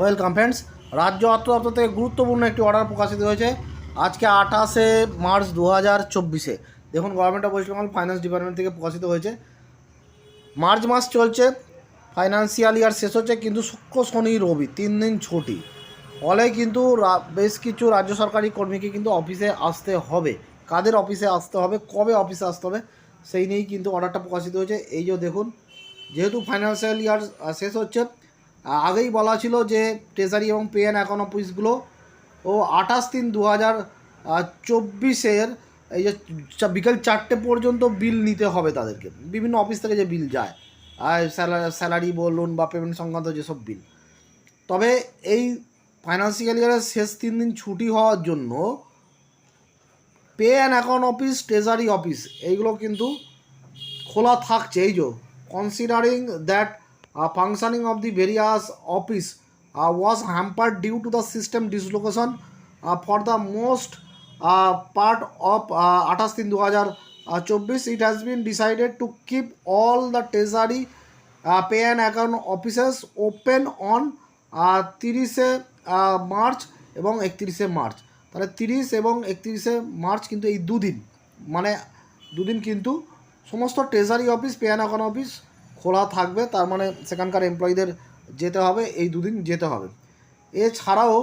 Welcome friends, রাজ্য অর্থ দপ্তর থেকে গুরুত্বপূর্ণ একটি অর্ডার প্রকাশিত হয়েছে। আজকে আঠাশে মার্চ দু হাজার চব্বিশে। দেখুন government of West Bengal finance department থেকে প্রকাশিত হয়েছে। মার্চ মাস চলছে ফাইন্যান্সিয়াল ইয়ার শেষ হচ্ছে, কিন্তু শুক্র, শনি, রবি তিন দিন ছুটি। ফলে কিন্তু বেশ কিছু রাজ্য সরকারি কর্মীকে কিন্তু অফিসে আসতে হবে। কাদের অফিসে আসতে হবে, কবে অফিসে আসতে হবে, সেই নিয়েই কিন্তু অর্ডারটা প্রকাশিত হয়েছে। এই যে দেখুন, যেহেতু ফাইন্যান্সিয়াল ইয়ার শেষ হচ্ছে আগেই বলা ছিল যে ট্রেজারি এবং পে অ্যান্ড অ্যাকাউন্ট অফিসগুলো ও আঠাশ তিন দু হাজার চব্বিশের এই যে বিকেল চারটে পর্যন্ত বিল নিতে হবে তাদেরকে। বিভিন্ন অফিস থেকে যে বিল যায় আর স্যালারি বলুন বা পেমেন্ট সংক্রান্ত যেসব বিল। তবে এই ফাইন্যান্সিয়াল ইয়ারের শেষ তিন দিন ছুটি হওয়ার জন্য pay and account office treasury office এইগুলো কিন্তু খোলা থাকছে। এই যে considering that functioning of the various office was hampered due to the system dislocation for the most part of আঠাশ তিন দু হাজার চব্বিশ it has been decided to keep all the treasury pay and account offices open on তিরিশে March এবং একত্রিশে March তাহলে তিরিশ এবং একত্রিশে মার্চ কিন্তু এই দুদিন মানে দুদিন কিন্তু সমস্ত treasury office pay and account office খোলা থাকবে, তার মানে সেখানকার এমপ্লয়ীদের যেতে হবে, এই দুদিন যেতে হবে। এছাড়াও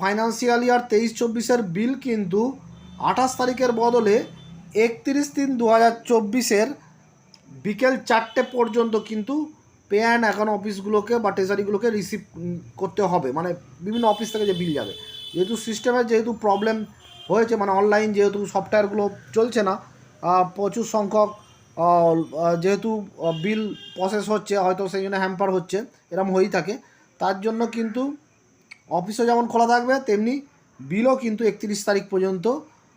ফাইন্যান্সিয়াল ইয়ার তেইশ চব্বিশের বিল কিন্তু আঠাশ তারিখের বদলে একত্রিশ তিন দু হাজার চব্বিশের বিকেল চারটে পর্যন্ত কিন্তু পে অ্যান্ড অ্যাকাউন্ট অফিসগুলোকে বা ট্রেজারিগুলোকে রিসিভ করতে হবে। মানে বিভিন্ন অফিস থেকে যে বিল যাবে। যেহেতু সিস্টেমের যেহেতু প্রবলেম হয়েছে মানে অনলাইন যেহেতু সফটওয়্যারগুলো চলছে না প্রচুর সংখ্যক যেহেতু বিল প্রসেস হচ্ছে, হয়তো সেই জন্য হ্যাম্পার হচ্ছে, এরম হয়েই থাকে। তার জন্য কিন্তু অফিসও যেমন খোলা থাকবে, তেমনি বিলও কিন্তু একত্রিশ তারিখ পর্যন্ত,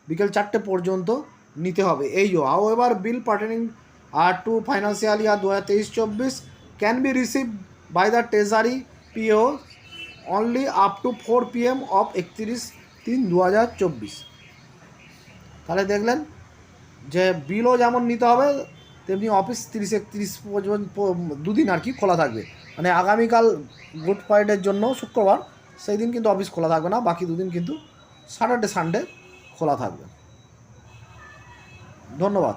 বিকেল চারটে পর্যন্ত নিতে হবে। এই হাউ এভার বিল পার্টেনিং আর টু ফাইন্যান্সিয়াল ইয়ার দু হাজার তেইশ চব্বিশ can be receive by the treasury PO only up to four p m of একত্রিশ তিন দু হাজার চব্বিশ। তাহলে দেখলেন যে বিলও যেমন নিতে হবে, তেমনি অফিস তিরিশ একত্রিশ পর্যন্ত দুদিন আর কি খোলা থাকবে। মানে আগামীকাল গুড ফ্রাইডের জন্য শুক্রবার সেই দিন কিন্তু অফিস খোলা থাকবে না, বাকি দুদিন কিন্তু স্যাটারডে সানডে খোলা থাকবে। ধন্যবাদ।